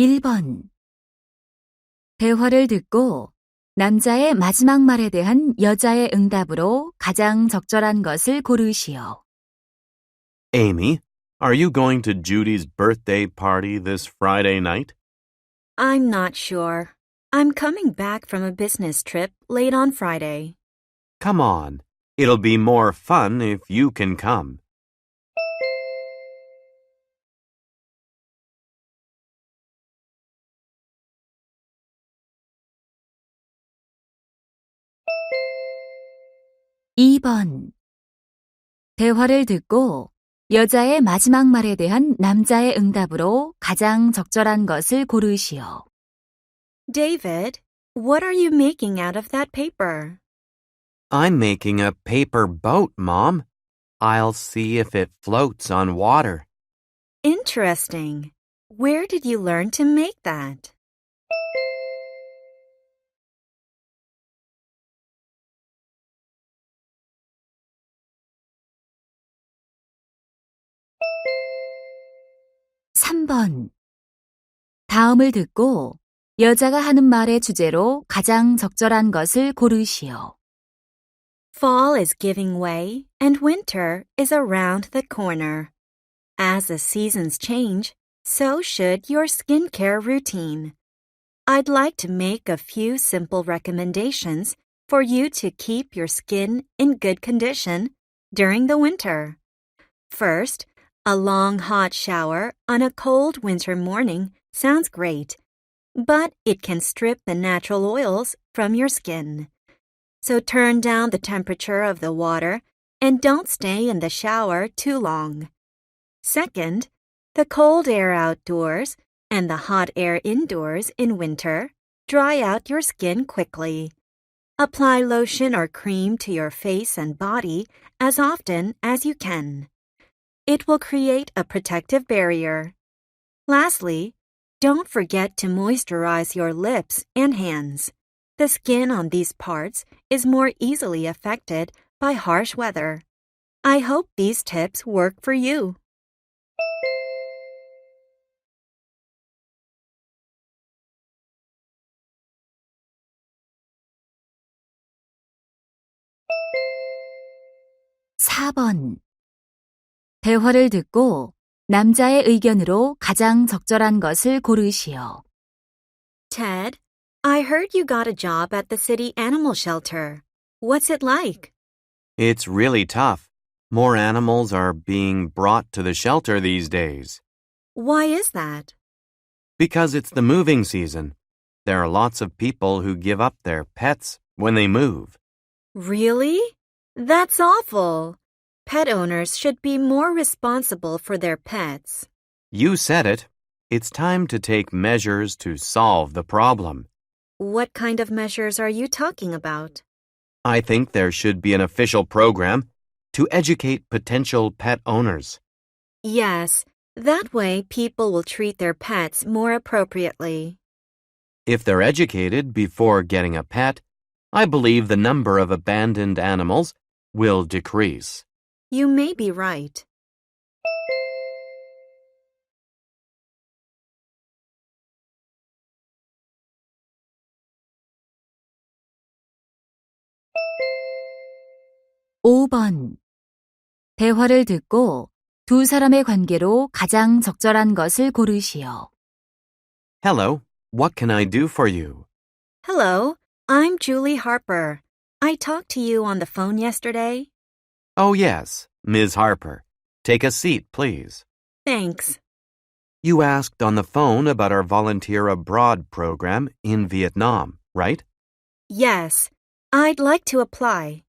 1번 대화를 듣고 남자의 마지막 말에 대한 여자의 응답으로 가장 적절한 것을 고르시오. Amy, are you going to Judy's birthday party this Friday night? I'm not sure. I'm coming back from a business trip late on Friday. Come on. It'll be more fun if you can come. 이번 대화를 듣고 여자의 마지막 말에 대한 남자의 응답으로 가장 적절한 것을 고르시오. David, what are you making out of that paper? I'm making a paper boat, Mom. I'll see if it floats on water. Interesting. Where did you learn to make that? 삼번 다음을 듣고 여자가 하는 말의 주제로 가장 적절한 것을 고르시오. Fall is giving way and winter is around the corner. As the seasons change, so should your skincare routine. I'd like to make a few simple recommendations for you to keep your skin in good condition during the winter. First, a long hot shower on a cold winter morning sounds great, but it can strip the natural oils from your skin. So turn down the temperature of the water and don't stay in the shower too long. Second, the cold air outdoors and the hot air indoors in winter dry out your skin quickly. Apply lotion or cream to your face and body as often as you can. It will create a protective barrier. Lastly, don't forget to moisturize your lips and hands. The skin on these parts is more easily affected by harsh weather. I hope these tips work for you. 대화를 듣고 남자의 의견으로 가장 적절한 것을 고르시오. Ted, I heard you got a job at the city animal shelter. What's it like? It's really tough. More animals are being brought to the shelter these days. Why is that? Because it's the moving season. There are lots of people who give up their pets when they move. Really? That's awful. Pet owners should be more responsible for their pets. You said it. It's time to take measures to solve the problem. What kind of measures are you talking about? I think there should be an official program to educate potential pet owners. Yes, that way people will treat their pets more appropriately. If they're educated before getting a pet, I believe the number of abandoned animals will decrease. You may be right. 오번 대화를 듣고 두 사람의 관계로 가장 적절한 것을 고르시오. Hello, what can I do for you? Hello, I'm Julie Harper. I talked to you on the phone yesterday. Oh, yes, Ms. Harper. Take a seat, please. Thanks. You asked on the phone about our volunteer abroad program in Vietnam, right? Yes, I'd like to apply.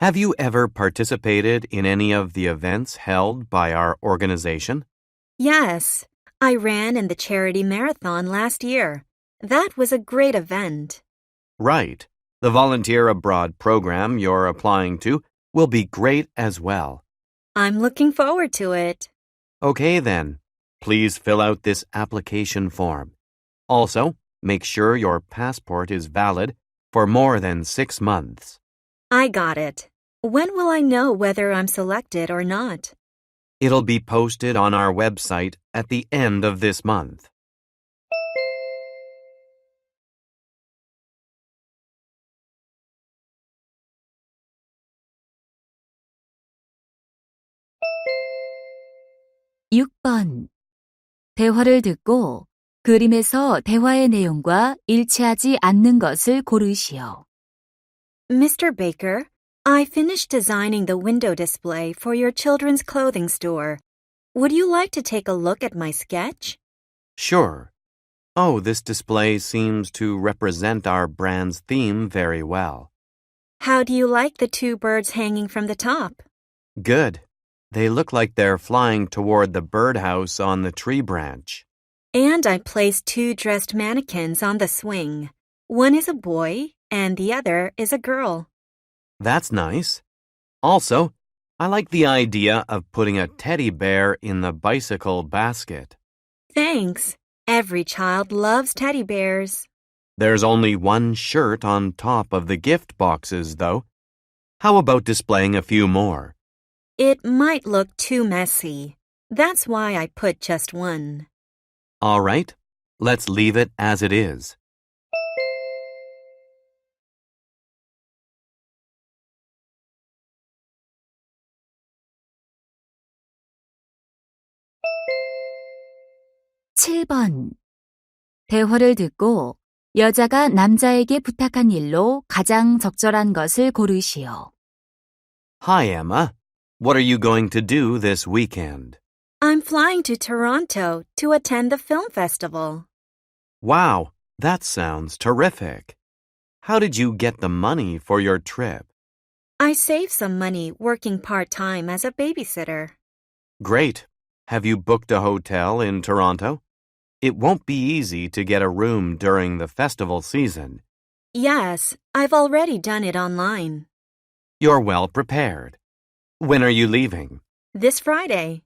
Have you ever participated in any of the events held by our organization? Yes, I ran in the charity marathon last year. That was a great event. Right. The volunteer abroad program you're applying to will be great as well. I'm looking forward to it. Okay, then. Please fill out this application form. Also, make sure your passport is valid for more than six months. I got it. When will I know whether I'm selected or not? It'll be posted on our website at the end of this month. 10번. 대화를 듣고 그림에서 대화의 내용과 일치하지 않는 것을 고르시오. Mr. Baker, I finished designing the window display for your children's clothing store. Would you like to take a look at my sketch? Sure. Oh, this display seems to represent our brand's theme very well. How do you like the two birds hanging from the top? Good. They look like they're flying toward the birdhouse on the tree branch. And I placed two dressed mannequins on the swing. One is a boy, and the other is a girl. That's nice. Also, I like the idea of putting a teddy bear in the bicycle basket. Thanks. Every child loves teddy bears. There's only one shirt on top of the gift boxes, though. How about displaying a few more? It might look too messy. That's why I put just one. All right, let's leave it as it is. 칠 번 대화를 듣고 여자가 남자에게 부탁한 일로 가장 적절한 것을 고르시오. Hi, Emma. What are you going to do this weekend? I'm flying to Toronto to attend the film festival. Wow, that sounds terrific. How did you get the money for your trip? I saved some money working part time as a babysitter. Great. Have you booked a hotel in Toronto? It won't be easy to get a room during the festival season. Yes, I've already done it online. You're well prepared. When are you leaving? This Friday.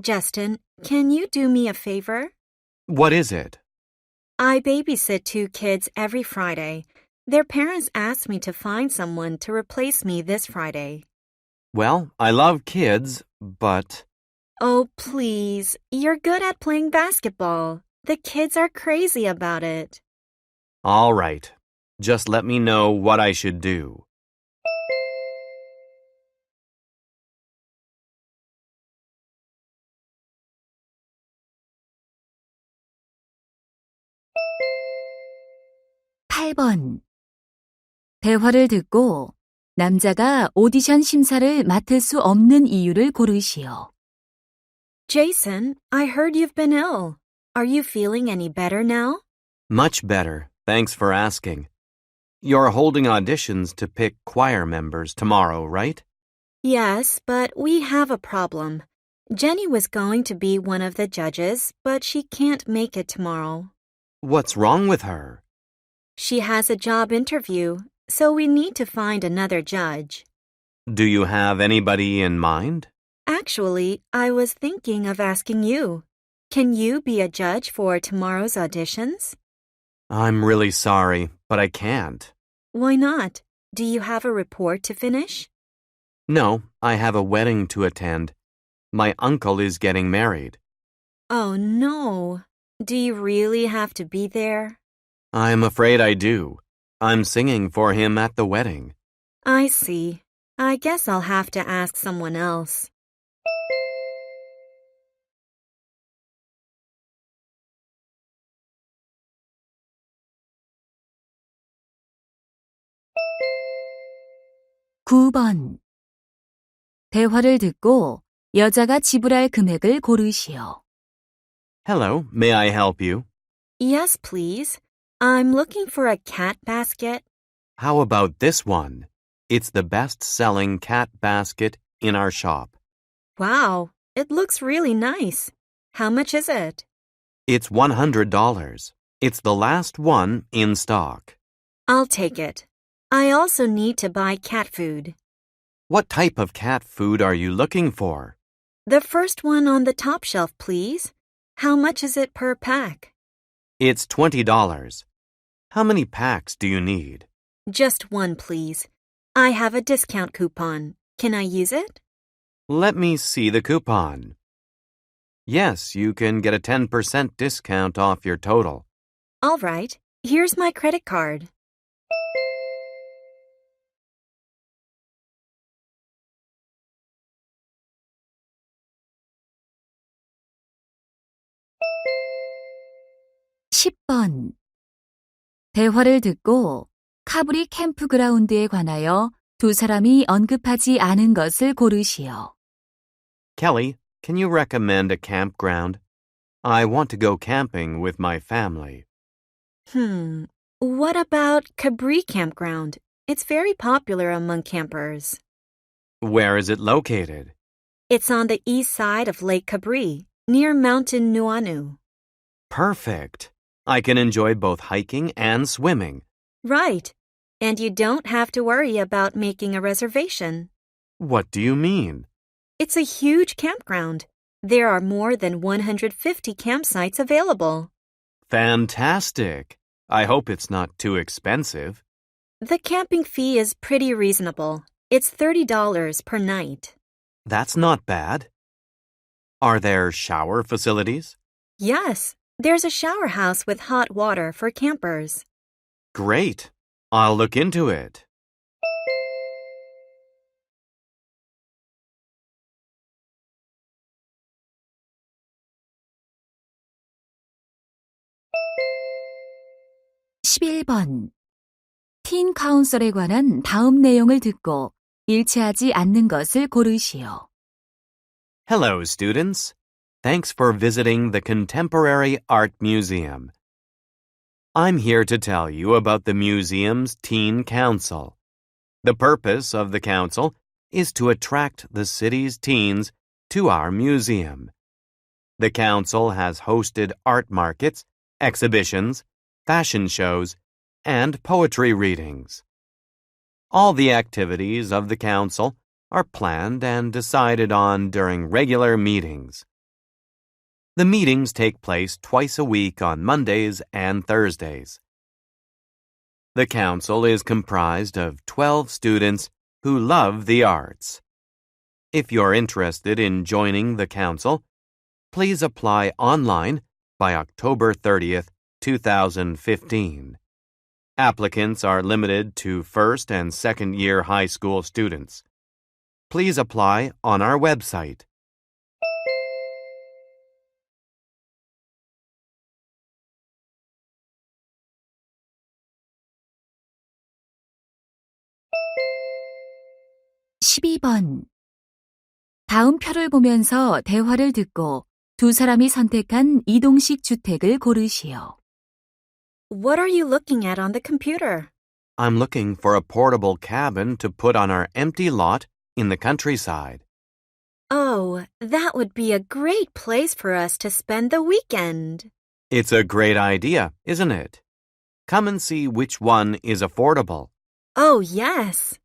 Justin, can you do me a favor? What is it? I babysit two kids every Friday. Their parents asked me to find someone to replace me this Friday. Well, I love kids, but Oh, please. You're good at playing basketball. The kids are crazy about it. all right. Just let me know what I should do. 팔 번 대화를 듣고 남자가 오디션 심사를 맡을 수 없는 이유를 고르시오. Jason, I heard you've been ill. Are you feeling any better now? Much better. Thanks for asking. You're holding auditions to pick choir members tomorrow, right? Yes, but we have a problem. Jenny was going to be one of the judges, but she can't make it tomorrow. What's wrong with her? She has a job interview, so we need to find another judge. Do you have anybody in mind? Actually, I was thinking of asking you. Can you be a judge for tomorrow's auditions? I'm really sorry, but I can't. Why not? Do you have a report to finish? No, I have a wedding to attend. My uncle is getting married. Oh no. Do you really have to be there? I'm afraid I do. I'm singing for him at the wedding. I see. I guess I'll have to ask someone else. 구 번 대화를 듣고 여자가 지불할 금액을 고르시오. Hello, may I help you? Yes, please. I'm looking for a cat basket. How about this one? It's the best selling cat basket in our shop. Wow, it looks really nice. How much is it? It's $100. It's the last one in stock. I'll take it. I also need to buy cat food. What type of cat food are you looking for? The first one on the top shelf, please. How much is it per pack? It's $20. How many packs do you need? Just one, please. I have a discount coupon. Can I use it? Let me see the coupon. Yes, you can get a 10% discount off your total. All right. Here's my credit card. 대화를 듣고 카브리 캠프그라운드에 관하여 두 사람이 언급하지 않은 것을 고르시오. Kelly, can you recommend a campground? I want to go camping with my family. Hmm. What about Cabri Campground? It's very popular among campers. Where is it located? It's on the east side of Lake Cabri, near Mountain Nuanu. Perfect. I can enjoy both hiking and swimming. Right. And you don't have to worry about making a reservation. What do you mean? It's a huge campground. There are more than 150 campsites available. Fantastic. I hope it's not too expensive. The camping fee is pretty reasonable. It's $30 per night. That's not bad. Are there shower facilities? Yes, there's a shower house with hot water for campers. Great. I'll look into it. (11번) 틴 카운셀에 관한 다음 내용을 듣고 일치하지 않는 것을 고르시오. Hello, students. Thanks for visiting the Contemporary Art Museum. I'm here to tell you about the museum's Teen Council. The purpose of the council is to attract the city's teens to our museum. The council has hosted art markets, exhibitions, fashion shows, and poetry readings. All the activities of the council are planned and decided on during regular meetings. The meetings take place twice a week on Mondays and Thursdays. The council is comprised of 12 students who love the arts. If you're interested in joining the council, please apply online by October 30th, 2015. Applicants are limited to first and second year high school students. Please apply on our website. (12번) 다음 표를 보면서 대화를 듣고 두 사람이 선택한 이동식 주택을 고르시오. What are you looking at on the computer? I'm looking for a portable cabin to put on our empty lot in the countryside. Oh, that would be a great place for us to spend the weekend. It's a great idea, isn't it? Come and see which one is affordable. Oh, yes.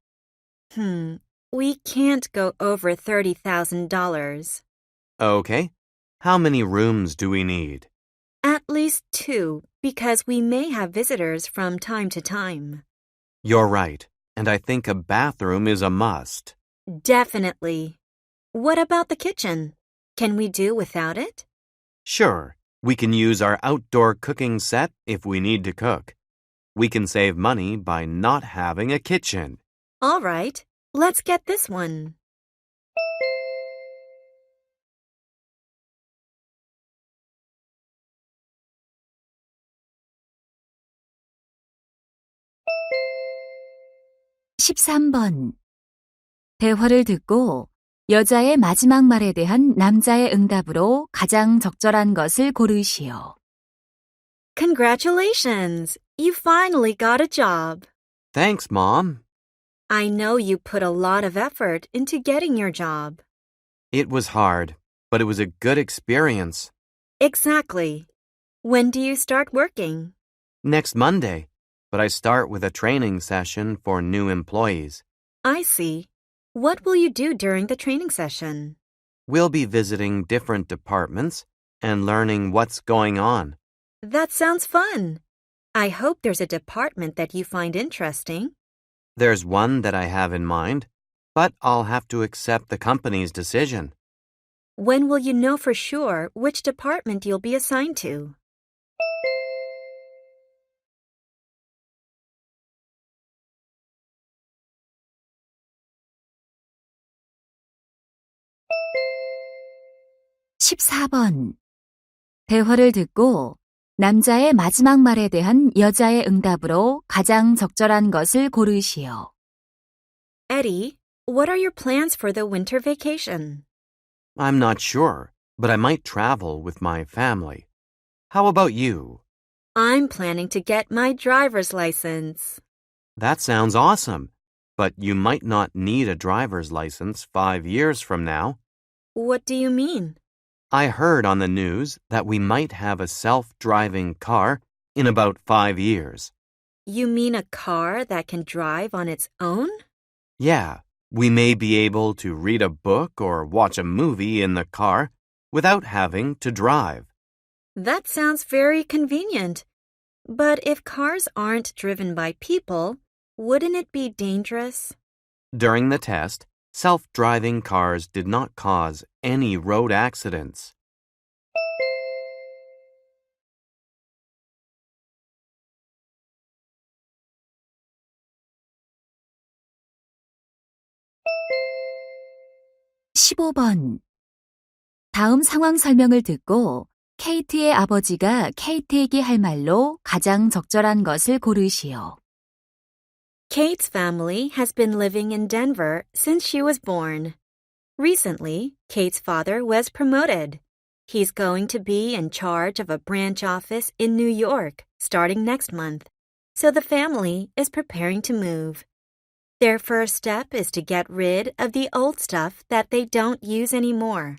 Hmm, we can't go over $30,000. Okay. How many rooms do we need? At least two, because we may have visitors from time to time. You're right, and I think a bathroom is a must. Definitely. What about the kitchen? Can we do without it? Sure, we can use our outdoor cooking set if we need to cook. We can save money by not having a kitchen. All right, let's get this one. (13번) 대화를 듣고 여자의 마지막 말에 대한 남자의 응답으로 가장 적절한 것을 고르시오. Congratulations! You finally got a job. Thanks, Mom. I know you put a lot of effort into getting your job. It was hard, but it was a good experience. Exactly. When do you start working? Next Monday, but I start with a training session for new employees. I see. What will you do during the training session? We'll be visiting different departments and learning what's going on. That sounds fun. I hope there's a department that you find interesting. There's one that I have in mind, but I'll have to accept the company's decision. When will you know for sure which department you'll be assigned to? (14번) 대화를 듣고 남자의 마지막 말에 대한 여자의 응답으로 가장 적절한 것을 고르시오. Eddie, what are your plans for the winter vacation? I'm not sure, but I might travel with my family. How about you? I'm planning to get my driver's license. That sounds awesome, but you might not need a driver's license five years from now. What do you mean? I heard on the news that we might have a self driving car in about five years. You mean a car that can drive on its own? Yeah, we may be able to read a book or watch a movie in the car without having to drive. That sounds very convenient. But if cars aren't driven by people, wouldn't it be dangerous? During the test, self driving cars did not cause any road accidents. 십오 번 다음 상황 설명을 듣고 케이트의 아버지가 케이트에게 할 말로 가장 적절한 것을 고르시오. Kate's family has been living in Denver since she was born. Recently, Kate's father was promoted. He's going to be in charge of a branch office in New York starting next month, so the family is preparing to move. Their first step is to get rid of the old stuff that they don't use anymore.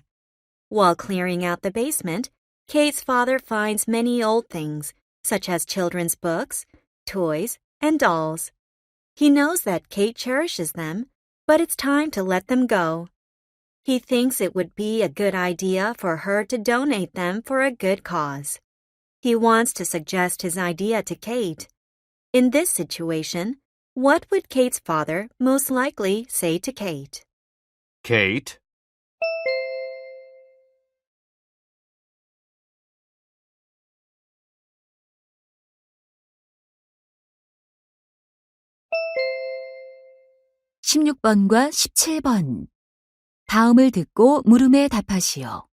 While clearing out the basement, Kate's father finds many old things, such as children's books, toys, and dolls. He knows that Kate cherishes them, but it's time to let them go. He thinks it would be a good idea for her to donate them for a good cause. He wants to suggest his idea to Kate. In this situation, what would Kate's father most likely say to Kate? Kate? 십육 번과 십칠 번 다음을 듣고 물음에 답하시오.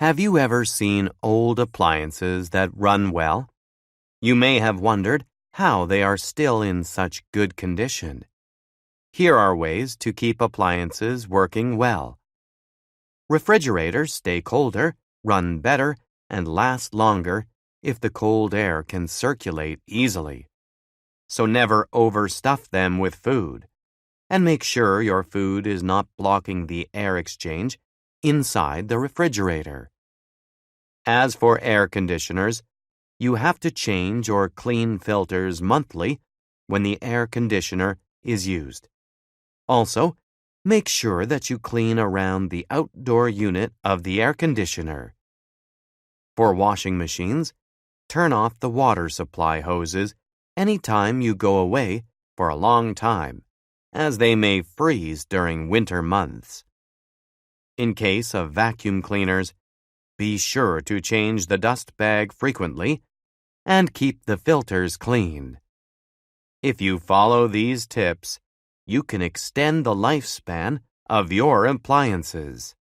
Have you ever seen old appliances that run well? You may have wondered how they are still in such good condition. Here are ways to keep appliances working well. Refrigerators stay colder, run better, and last longer if the cold air can circulate easily. So never overstuff them with food. And make sure your food is not blocking the air exchange inside the refrigerator. As for air conditioners, you have to change or clean filters monthly when the air conditioner is used. Also, make sure that you clean around the outdoor unit of the air conditioner. For washing machines, turn off the water supply hoses anytime you go away for a long time, as they may freeze during winter months. In case of vacuum cleaners, be sure to change the dust bag frequently and keep the filters clean. If you follow these tips, you can extend the lifespan of your appliances.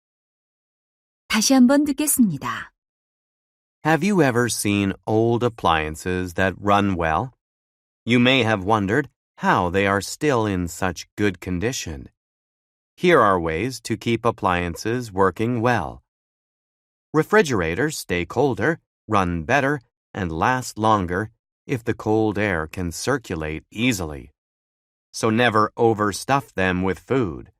다시 한번 듣겠습니다. Have you ever seen old appliances that run well? You may have wondered how they are still in such good condition. Here are ways to keep appliances working well. Refrigerators stay colder, run better, and last longer if the cold air can circulate easily. So never overstuff them with food.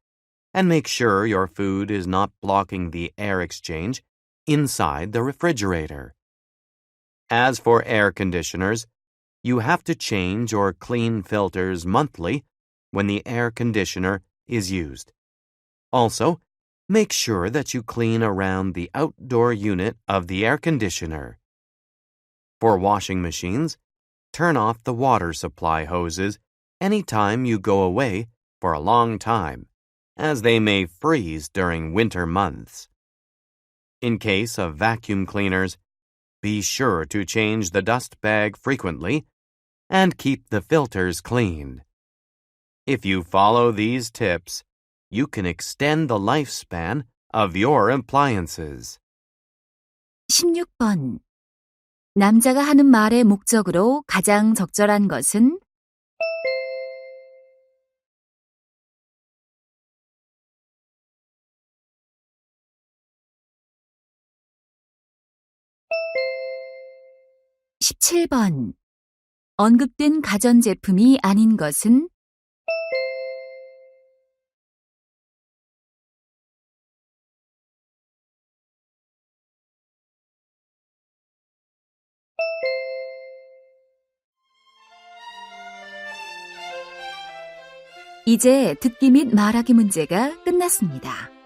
And make sure your food is not blocking the air exchange inside the refrigerator. As for air conditioners, you have to change or clean filters monthly when the air conditioner is used. Also, make sure that you clean around the outdoor unit of the air conditioner. For washing machines, turn off the water supply hoses anytime you go away for a long time, as they may freeze during winter months. In case of vacuum cleaners, be sure to change the dust bag frequently and keep the filters clean. If you follow these tips, you can extend the lifespan of your appliances. 16번 남자가 하는 말의 목적으로 가장 적절한 것은 (17번) 언급된 가전제품이 아닌 것은 이제 듣기 및 말하기 문제가 끝났습니다.